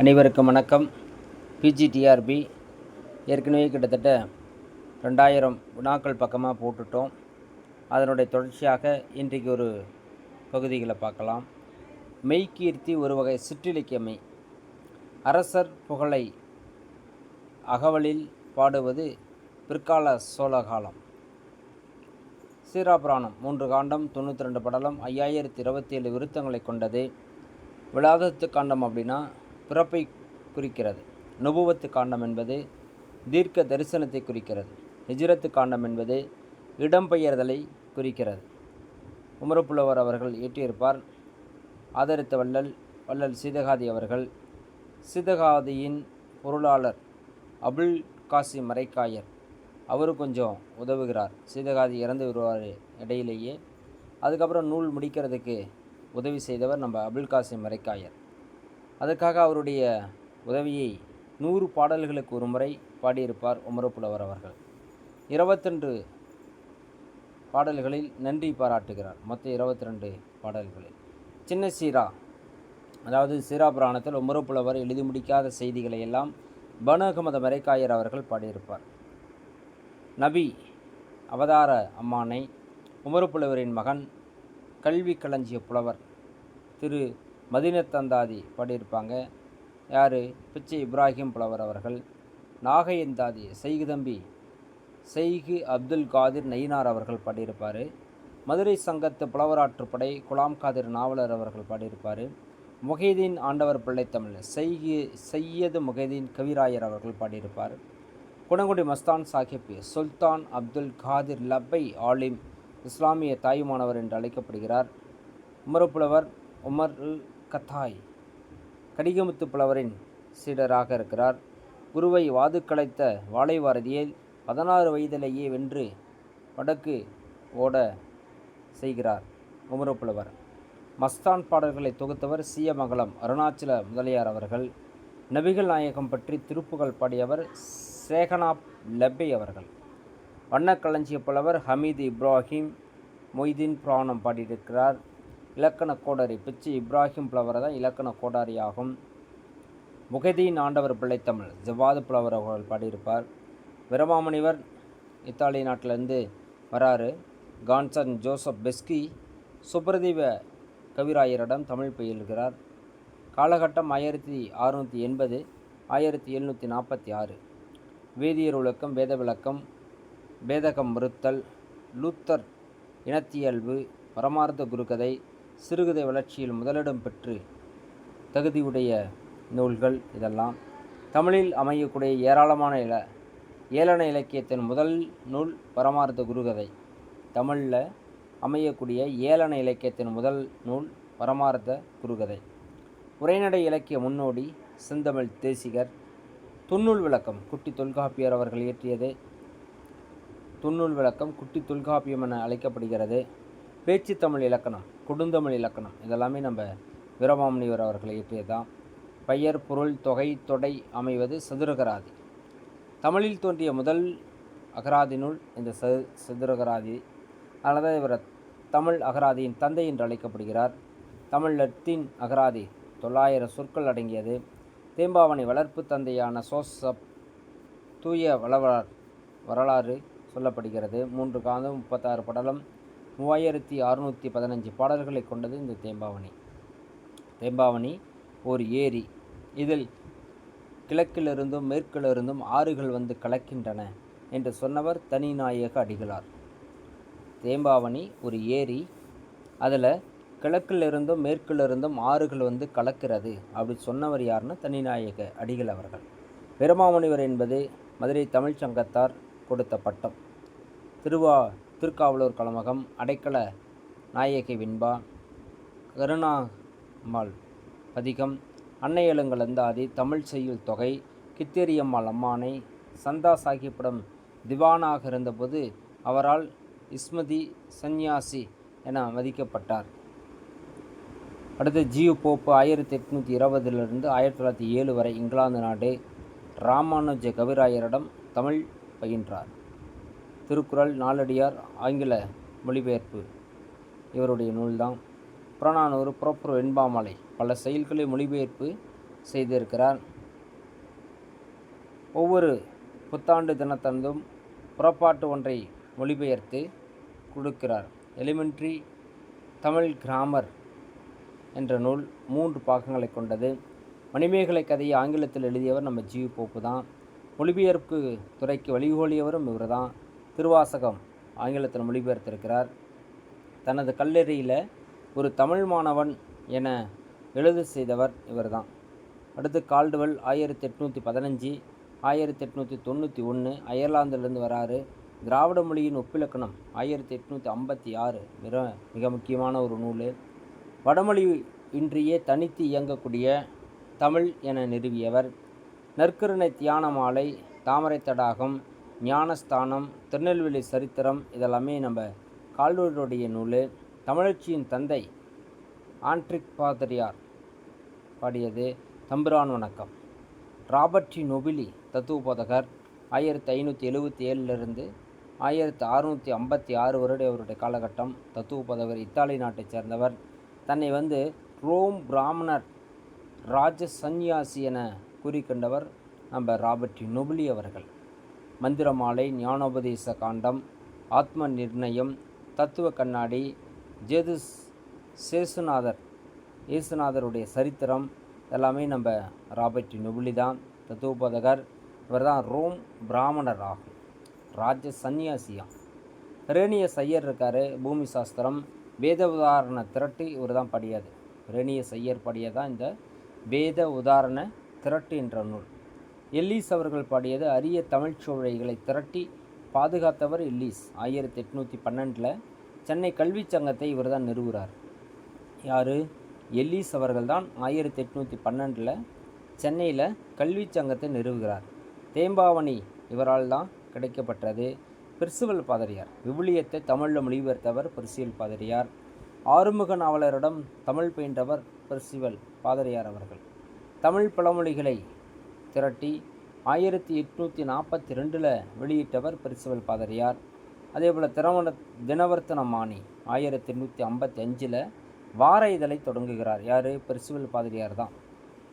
அனைவருக்கும் வணக்கம். பிஜிடிஆர்பி ஏற்கனவே கிட்டத்தட்ட ரெண்டாயிரம் வினாக்கள் பக்கமாக போட்டுட்டோம். அதனுடைய தொடர்ச்சியாக இன்றைக்கு ஒரு பகுதிகளை பார்க்கலாம். மெய்கீர்த்தி ஒரு வகை சிற்றிலக்கியமை அரசர் புகழை அகவலில் பாடுவது பிற்கால சோழகாலம். சீராபுராணம் மூன்று காண்டம் தொண்ணூற்றி ரெண்டு படலம் ஐயாயிரத்தி இருபத்தி ஏழு விருத்தங்களை கொண்டது. விழாதத்து காண்டம் அப்படின்னா பிறப்பை குறிக்கிறது. நுபுவத்து காண்டம் என்பது தீர்க்க தரிசனத்தை குறிக்கிறது. ஹிஜ்ரத்து காண்டம் என்பது இடம்பெயர்தலை குறிக்கிறது. உமரப்புலவர் அவர்கள் இயற்றியிருப்பார். ஆதரித்த வள்ளல் வள்ளல் சீதகாதி அவர்கள் சீதகாதியின் பொருளாளர் அபுல் காசி மரைக்காயர். அவரு கொஞ்சம் உதவுகிறார். சீதகாதி இறந்து வருவார் இடையிலேயே. அதுக்கப்புறம் நூல் முடிக்கிறதுக்கு உதவி செய்தவர் நம்ம அபுல் காசிம் மரைக்காயர். அதற்காக அவருடைய உதவியை நூறு பாடல்களுக்கு ஒரு முறை பாடியிருப்பார் உமரப்புலவர் அவர்கள். இருபத்தெண்டு பாடல்களில் நன்றி பாராட்டுகிறார். மொத்தம் இருபத்தி ரெண்டு பாடல்களில். சின்ன சீரா அதாவது சீரா புராணத்தில் உமரப்புலவர் எழுதி முடிக்காத செய்திகளை எல்லாம் பனகமத மரைக்காயர் அவர்கள் பாடியிருப்பார். நபி அவதார அம்மானை உமரப்புலவரின் மகன் கல்வி களஞ்சிய புலவர் திரு மதினத்தந்தாதி பாடியிருப்பாங்க. யார்? பிச்சை இப்ராஹிம் புலவர் அவர்கள். நாகையந்தாதி செய்குதம்பி செய்கு அப்துல் காதிர் நயினார் அவர்கள் பாடியிருப்பார். மதுரை சங்கத்து புலவராற்றுப்படை குலாம் காதிர் நாவலர் அவர்கள் பாடியிருப்பார். முகைதீன் ஆண்டவர் பிள்ளைத்தமிழ் செய்கி செய்யது முகைதீன் கவிராயர் அவர்கள் பாடியிருப்பார். குணங்குடி மஸ்தான் சாஹிப் சுல்தான் அப்துல் காதிர் லப்பை ஆலிம் இஸ்லாமிய தாயுமானவர் என்று அழைக்கப்படுகிறார். உமரப்புலவர் உமர் கத்தாய். கடிகமுத்து புலவரின் சீடராக இருக்கிறார். குருவை வாது கலைத்த வாழைவாரதியை பதினாறு வயதிலேயே வென்று வடக்கு ஓட செய்கிறார் உமரப்புலவர் மஸ்தான் பாடல்களை தொகுத்தவர் சீயமங்கலம் அருணாச்சல முதலியார் அவர்கள். நபிகள் நாயகம் பற்றி திருப்புகள் பாடியவர் சேகனாப் லெப்பை அவர்கள். வண்ணக்களஞ்சிய புலவர் ஹமீது இப்ராஹிம் மொய்தீன் புராணம் பாடியிருக்கிறார். இலக்கண கோடாரி. பிச்சு இப்ராஹிம் புலவரை தான் இலக்கண கோடாரி ஆகும் ஆண்டவர் பிள்ளைத்தமிழ் ஜவாது புலவர் அவர்கள் பாடியிருப்பார். வீரமாமுனிவர் இத்தாலி நாட்டிலேருந்து வராரு. கான்சன் ஜோசப் பெஸ்கி சுப்ரதீப கவிராயரிடம் தமிழ் பயில்கிறார். காலகட்டம் ஆயிரத்தி அறுநூற்றி எண்பது ஆயிரத்தி எழுநூற்றி நாற்பத்தி ஆறு. வேதியர் விளக்கம் வேத விளக்கம் வேதகம் மறுத்தல் லூத்தர் இனத்தியல்பு பரமார்த்த குருகதை சிறுகதை வளர்ச்சியில் முதலிடம் பெற்று தகுதியுடைய நூல்கள் இதெல்லாம். தமிழில் அமையக்கூடிய ஏராளமான இல ஏளன இலக்கியத்தின் முதல் நூல் பரமார்த்த குருகதை. தமிழில் அமையக்கூடிய ஏளன இலக்கியத்தின் முதல் நூல் பரமார்த்த குருகதை. உரைநடை இலக்கிய முன்னோடி செந்தமிழ் தேசிகர் துன்னூல் விளக்கம் குட்டி தொல்காப்பியர் அவர்கள் இயற்றியது. துன்னூல் விளக்கம் குட்டி தொல்காப்பியம் என அழைக்கப்படுகிறது. பேச்சு தமிழ் இலக்கணம் கொடுந்தமிழ் இலக்கணம் இதெல்லாமே நம்ம வீரமாமுனிவர் அவர்கள் இயற்றியதுதான். பெயர் பொருள் தொகை தொடை அமைவது சதுரகராதி. தமிழில் தோன்றிய முதல் அகராதி நூல் இந்த ச சதுரகராதி அதனால இவர் தமிழ் அகராதியின் தந்தை என்று அழைக்கப்படுகிறார். தமிழ் லத்தீன் அகராதி தொள்ளாயிரம் சொற்கள் அடங்கியது. தேம்பாவணி வளர்ப்பு தந்தையான சோசப் தூய வளவர் வரலாறு சொல்லப்படுகிறது. மூன்று காந்தம் முப்பத்தாறு படலம் மூவாயிரத்தி அறுநூற்றி பதினஞ்சு பாடல்களை கொண்டது இந்த தேம்பாவணி. தேம்பாவணி ஒரு ஏரி. இதில் கிழக்கிலிருந்தும் மேற்கிலிருந்தும் ஆறுகள் வந்து கலக்கின்றன என்று சொன்னவர் தனிநாயக அடிகளார். தேம்பாவணி ஒரு ஏரி. அதில் கிழக்கிலிருந்தும் மேற்கிலிருந்தும் ஆறுகள் வந்து கலக்கிறது அப்படி சொன்னவர் யாருன்னா தனிநாயக அடிகள் அவர்கள். பெருமாமணிவர் என்பது மதுரை தமிழ்ச் சங்கத்தார் கொடுத்த பட்டம். திருவா திருக்காவலூர் கலமகம் அடைக்கல நாயகி விண்பா கருணாம்மாள் பதிகம் அன்னையலுங்கலந்தாதி தமிழ் செய்யுள் தொகை கித்தேரியம்மாள் அம்மானை சந்தா சாஹிப்பிடம் திவானாக இருந்தபோது அவரால் இஸ்மதி சந்நியாசி என மதிக்கப்பட்டார். அடுத்து ஜியு போப்பு ஆயிரத்தி எட்நூற்றி இருபதிலிருந்து ஆயிரத்தி தொள்ளாயிரத்தி ஏழு வரை இங்கிலாந்து நாடு ராமானுஜ கவிராயரிடம் தமிழ் பயின்றார். திருக்குறள் நாலடியார் ஆங்கில மொழிபெயர்ப்பு இவருடைய நூல்தான். புறநானூறு புறப்புற வெண்பாமலை பல செயல்களை மொழிபெயர்ப்பு செய்திருக்கிறார். ஒவ்வொரு புத்தாண்டு தினத்தந்தும் புறப்பாட்டு ஒன்றை மொழிபெயர்த்து கொடுக்கிறார். எலிமெண்ட்ரி தமிழ் கிராமர் என்ற நூல் மூன்று பாகங்களை கொண்டது. மணிமேகலை கதையை ஆங்கிலத்தில் எழுதியவர் நம்ம ஜி போப்பு தான் மொழிபெயர்ப்பு துறைக்கு வழிகோலியவரும் இவர் தான் திருவாசகம் ஆங்கிலத்தில் மொழிபெயர்த்திருக்கிறார். தனது கல்லறையில் ஒரு தமிழ் மாணவன் என எழுத செய்தவர் இவர்தான். அடுத்து கால்டுவெல் ஆயிரத்தி எட்நூற்றி பதினஞ்சு ஆயிரத்தி எட்நூற்றி தொண்ணூற்றி ஒன்று அயர்லாந்திலிருந்து வராரு. திராவிட மொழியின் ஒப்பிலக்கணம் ஆயிரத்தி எட்நூற்றி ஐம்பத்தி ஆறு மிக மிக முக்கியமான ஒரு நூல். வடமொழி இன்றியே தனித்து இயங்கக்கூடிய தமிழ் என நிறுவியவர். நற்கருணை தியான மாலை தாமரை தடாகம் ஞானஸ்தானம் திருநெல்வேலி சரித்திரம் இதெல்லாமே நம்ம கால்வருடைய நூல். தமிழச்சியின் தந்தை ஆண்ட்ரிக் பாதிரியார் பாடியது. தம்பிரான் வணக்கம். ராபர்டி நொபிலி தத்துவபோதகர். ஆயிரத்தி ஐநூற்றி எழுபத்தி ஏழுலேருந்து ஆயிரத்தி அறுநூற்றி ஐம்பத்தி ஆறு வருட அவருடைய காலகட்டம். தத்துவபோதகர் இத்தாலி நாட்டைச் சேர்ந்தவர். தன்னை வந்து ரோம் பிராமணர் ராஜ சந்நியாசி என கூறிக்கொண்டவர் நம்ம ராபர்ட் நொபிலி அவர்கள். மந்திரமாலை ஞானோபதேச காண்டம் ஆத்ம நிர்ணயம் தத்துவ கண்ணாடி ஜெதுஸ் சேசுநாதர் இயேசுநாதருடைய சரித்திரம் எல்லாமே நம்ம ராபர்ட் நொபுலி தான் தத்துவபோதகர் இவர் தான் ரோம் பிராமணர் ஆகும். ராஜ சந்நியாசியாம் ரேணிய சையர் இருக்கார் பூமி சாஸ்திரம். வேத உதாரண திரட்டு இவர் தான் படியாது. ரேணிய சையர் படியதான் இந்த வேத உதாரண திரட்டு என்ற நூல். எல்லீஸ் அவர்கள் பாடியது அரிய தமிழ்ச் சோழைகளை திரட்டி பாதுகாத்தவர் எல்லீஸ். ஆயிரத்தி எட்நூற்றி பன்னெண்டில் சென்னை கல்விச் சங்கத்தை இவர் தான் நிறுவுகிறார் யார்? எல்லீஸ் அவர்கள் தான் ஆயிரத்தி எட்நூற்றி பன்னெண்டில் சென்னையில் கல்விச் சங்கத்தை நிறுவுகிறார். தேம்பாவணி இவரால் தான் கிடைக்கப்பட்டது. பிரிசுவல் பாதிரியார். விவிலியத்தை தமிழில் மொழிபெயர்த்தவர் பிரிசுவல் பாதிரியார். ஆறுமுக நாவலரிடம் தமிழ் பயின்றவர் பிரிசுவல் பாதிரியார் அவர்கள். தமிழ் பழமொழிகளை திரட்டி ஆயிரத்தி எட்நூற்றி நாற்பத்தி ரெண்டில் வெளியிட்டவர் பிரிசுவல் பாதிரியார். அதே போல் திரவண தினவர்த்தன மாணி ஆயிரத்தி எண்ணூற்றி ஐம்பத்தி அஞ்சில் வார இதழை தொடங்குகிறார். யார்? பிரிசுவல் பாதிரியார் தான்.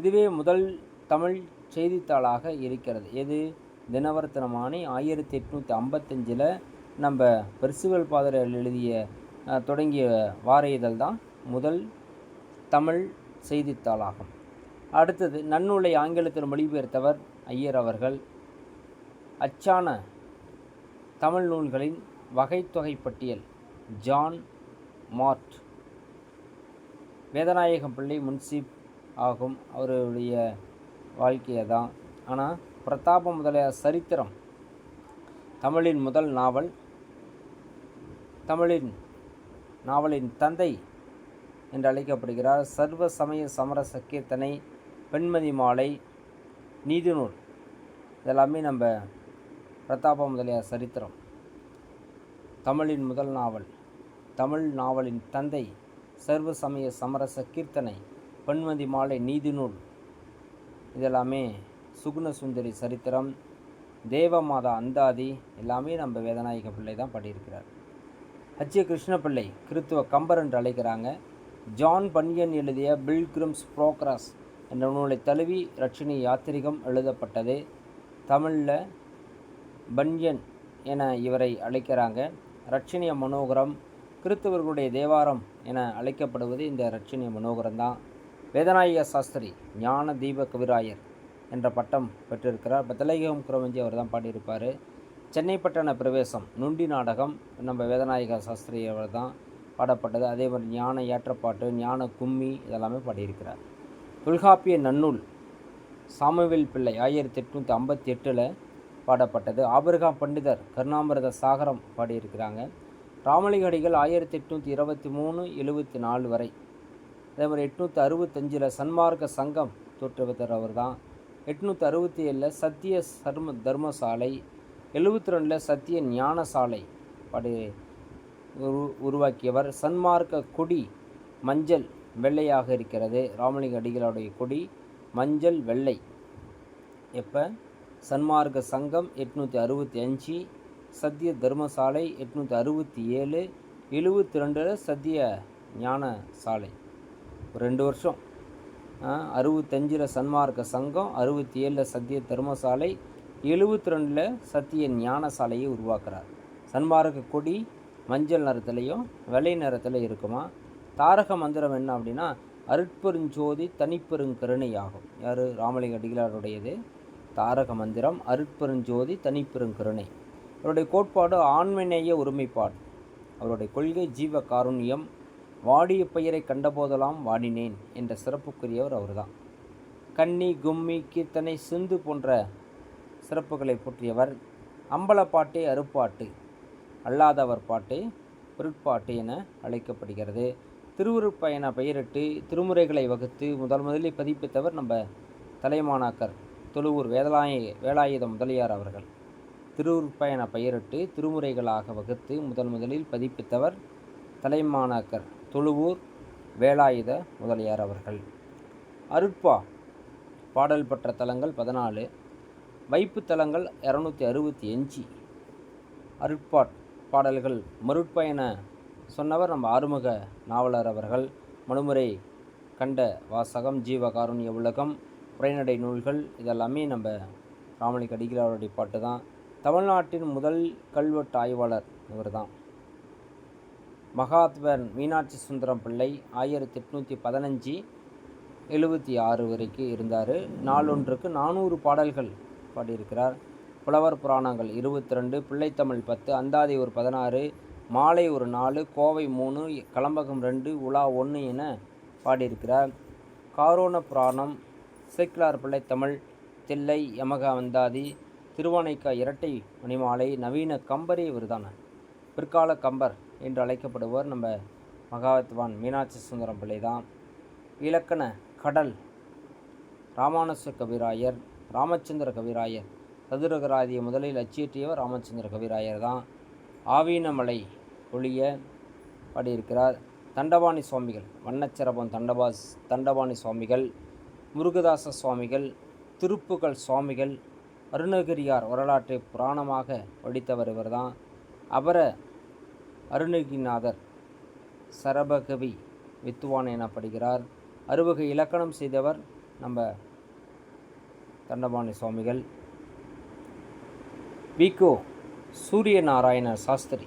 இதுவே முதல் தமிழ் செய்தித்தாளாக இருக்கிறது. எது? தினவர்த்தனமானி ஆயிரத்தி எட்நூற்றி ஐம்பத்தஞ்சில் நம்ம பெர்சுவல் பாதிரியார் எழுதிய தொடங்கிய வார இதழ் தான் முதல் தமிழ் செய்தித்தாளாகும். அடுத்தது நன்னூலை ஆங்கிலத்தில் மொழிபெயர்த்தவர் ஐயர் அவர்கள். அச்சான தமிழ் நூல்களின் வகைத்தொகை பட்டியல் ஜான் மார்ட். வேதநாயகம் பிள்ளை முன்சீப் ஆகும் அவருடைய வாழ்க்கையை தான் ஆனால் பிரதாப முதலியார் சரித்திரம் தமிழின் முதல் நாவல் தமிழின் நாவலின் தந்தை என்று அழைக்கப்படுகிறார். சர்வ சமய சமரச கீர்த்தனை பெண்மதி மாலை நீதிநூல். இதெல்லாமே நம்ம பிரதாப முதலியார் சரித்திரம். தமிழின் முதல் நாவல். தமிழ் நாவலின் தந்தை சர்வ சமய சமரச கீர்த்தனை பெண்மதி மாலை நீதிநூல். இதெல்லாமே சுகுண சுந்தரி சரித்திரம் தேவமாதா அந்தாதி எல்லாமே நம்ம வேதநாயக பிள்ளை தான் பாடியிருக்கிறார். ஹச்ஏ கிருஷ்ணப்பிள்ளை கிறித்துவ கம்பர் என்று அழைக்கிறாங்க. ஜான் பன்யன் எழுதிய பில்கிரிம்ஸ் ப்ரோக்ராஸ் என்ற நூலை தழுவி ரட்சினி யாத்திரிகம் எழுதப்பட்டது. தமிழில் பன்யன் என இவரை அழைக்கிறாங்க. ரட்சணிய மனோகரம் கிறித்தவர்களுடைய தேவாரம் என அழைக்கப்படுவது இந்த ரட்சணிய மனோகரம் தான். வேதநாயக சாஸ்திரி ஞான தீப கவிராயர் என்ற பட்டம் பெற்றிருக்கிறார். பத்தலைகம் குரவஞ்சி அவர் தான் பாடியிருப்பார். சென்னை பட்டண பிரவேசம் நுண்டி நாடகம் நம்ம வேதநாயக சாஸ்திரி அவர் தான் பாடப்பட்டது. அதே மாதிரி ஞான ஏற்றப்பாட்டு ஞான கும்மி இதெல்லாமே பாடியிருக்கிறார். தொல்காப்பிய நன்னூல் சாமுவேல் பிள்ளை ஆயிரத்தி எட்நூற்றி ஐம்பத்தி எட்டில் பாடப்பட்டது. ஆபிரகாம் பண்டிதர் கருணாமிரத சாகரம் பாடியிருக்கிறாங்க. ராமலிங்கடிகள் ஆயிரத்தி எட்நூற்றி இருபத்தி மூணு எழுபத்தி நாலு வரை. அதே மாதிரி எட்நூற்றி அறுபத்தஞ்சில் சன்மார்க்க சங்கம் தோற்றுவித்தர் அவர் தான் எட்நூற்றி அறுபத்தி ஏழில் சத்திய சர்ம தர்மசாலை எழுபத்தி ரெண்டில் சத்திய ஞானசாலை பாடி உரு உருவாக்கியவர். சன்மார்க்க கொடி மஞ்சள் வெள்ளையாக இருக்கிறது. ராமலிங்க அடிகளுடைய கொடி மஞ்சள் வெள்ளை. எப்போ? சன்மார்க்க சங்கம் எட்நூற்றி அறுபத்தி அஞ்சு சத்திய தர்மசாலை எட்நூற்றி அறுபத்தி ஏழு எழுபத்தி ரெண்டில் சத்திய ஞான சாலை. ரெண்டு வருஷம். அறுபத்தஞ்சில் சன்மார்க்க சங்கம் அறுபத்தி ஏழில் சத்திய தர்மசாலை எழுபத்தி ரெண்டில் சத்திய ஞானசாலையை உருவாக்குறார். சன்மார்க்க கொடி மஞ்சள் நிறத்துலையும் வெள்ளை நிறத்தில் இருக்குமா? தாரக மந்திரம் என்ன அப்படின்னா அருட்பெருஞ்சோதி தனிப்பெருங்கருணை ஆகும் யார்? ராமலிங்க அடிகளாருடையது. தாரக மந்திரம் அருட்பெருஞ்சோதி தனிப்பெருங்கருணை. அவருடைய கோட்பாடு ஆண்மநேய ஒருமைப்பாடு. அவருடைய கொள்கை ஜீவ காருண்யம் வாடிய பெயரை கண்டபோதெல்லாம் வாடினேன் என்ற சிறப்புக்குரியவர் அவர்தான். கன்னி கும்மி கீர்த்தனை சிந்து போன்ற சிறப்புகளை போற்றியவர். அம்பலப்பாட்டு அருப்பாட்டு அல்லாதவர் பாட்டு பொருட்பாட்டு என அழைக்கப்படுகிறது. திருவுருப்பயண பெயரிட்டு திருமுறைகளை வகுத்து முதல் முதலில் பதிப்பித்தவர் நம்ம தலைமானாக்கர் தொழுவூர் வேதலாய வேலாயுத முதலியார் அவர்கள். திருவுருப்பயண பெயரிட்டு திருமுறைகளாக வகுத்து முதல் முதலில் பதிப்பித்தவர் தலைமானாக்கர் தொழுவூர் வேலாயுத முதலியார் அவர்கள். அருட்பா பாடல் பெற்ற தலங்கள் பதினாலு வைப்பு தலங்கள் இரநூத்தி அறுபத்தி அஞ்சு. அருட்பாட் பாடல்கள் மருட்பயண சொன்னவர் நம்ம ஆறுமுக நாவலர் அவர்கள். மனுமுறை கண்ட வாசகம் ஜீவகாருண்ய உலகம் உரைநடை நூல்கள் இதெல்லாமே நம்ம ராமலிங்க அவருடைய பாட்டு தான். தமிழ்நாட்டின் முதல் கல்வெட்டு ஆய்வாளர் இவர் தான். மகாத்மன் மீனாட்சி சுந்தரம் பிள்ளை ஆயிரத்தி எட்நூற்றி பதினஞ்சு எழுபத்தி ஆறு வரைக்கும் இருந்தார். நாளொன்றுக்கு நானூறு பாடல்கள் பாடியிருக்கிறார். புலவர் புராணங்கள் இருபத்தி ரெண்டு பிள்ளைத்தமிழ் பத்து அந்தாதி ஒரு பதினாறு மாலை ஒரு நாலு கோவை மூணு கலம்பகம் ரெண்டு உலா ஒன்று என பாடியிருக்கிறார். காரோண புராணம் சேக்கிலார் பிள்ளைத்தமிழ் தில்லை யமக வந்தாதி திருவானைக்கா இரட்டை மணிமாலை நவீன கம்பரே விருதான பிற்கால கம்பர் என்று அழைக்கப்படுவர் நம்ம மகாத்வான் மீனாட்சி சுந்தரம் பிள்ளை தான் இலக்கண கடல் ராமானுச கவிராயர் ராமச்சந்திர கவிராயர் சதுரகராதியை முதலில் அச்சியற்றியவர் ராமச்சந்திர கவிராயர் தான் ஆவீனமலை ஒளிய பாடியிருக்கிறார் தண்டபாணி சுவாமிகள் வண்ணச்சிறப்பம் தண்டபாஸ் தண்டபாணி சுவாமிகள் முருகதாச சுவாமிகள் திருப்புகள் சுவாமிகள் அருணகிரியார் வரலாற்றை புராணமாக படித்தவர் இவர்தான். அபர அருணகிரிநாதர் சரபகவி வித்துவான் எனப்படுகிறார். அறுவகை இலக்கணம் செய்தவர் நம்ம தண்டபாணி சுவாமிகள். விகோ சூரிய நாராயண சாஸ்திரி.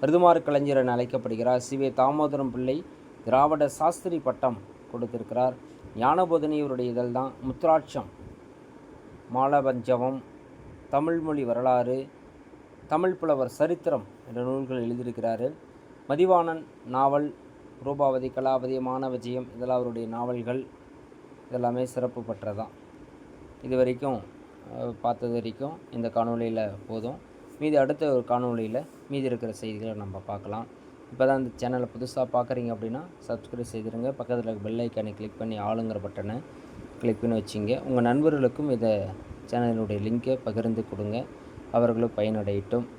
விருதுமாறு கலைஞர் என அழைக்கப்படுகிறார். சிவே தாமோதரம் பிள்ளை திராவிட சாஸ்திரி பட்டம் கொடுத்திருக்கிறார். ஞானபோதனி இவருடைய இதழ் தான் முத்ராட்சம் மாலபஞ்சவம் தமிழ்மொழி வரலாறு தமிழ் புலவர் சரித்திரம் என்ற நூல்கள் எழுதியிருக்கிறாரு. மதிவாணன் நாவல் ரூபாவதி கலாவதி மானவஜியம் இதெல்லாம் அவருடைய நாவல்கள். இதெல்லாமே சிறப்பு பெற்றதான். இது வரைக்கும் பார்த்தது வரைக்கும் இந்த காணொளியில் போதும். மீதி அடுத்த ஒரு காணொளியில் மீதி இருக்கிற செய்திகளை நம்ம பார்க்கலாம். இப்போ தான் இந்த சேனலை புதுசாக பார்க்குறீங்க அப்படின்னா சப்ஸ்கிரைப் செய்திருங்க. பக்கத்தில் இருக்க பெல் ஐக்கானை கிளிக் பண்ணி ஆளுங்கிற பட்டனை கிளிக் பண்ணி வச்சிங்க. உங்கள் நண்பர்களுக்கும் இதை சேனலினுடைய லிங்கை பகிர்ந்து கொடுங்க. அவர்களும் பயனடையட்டும்.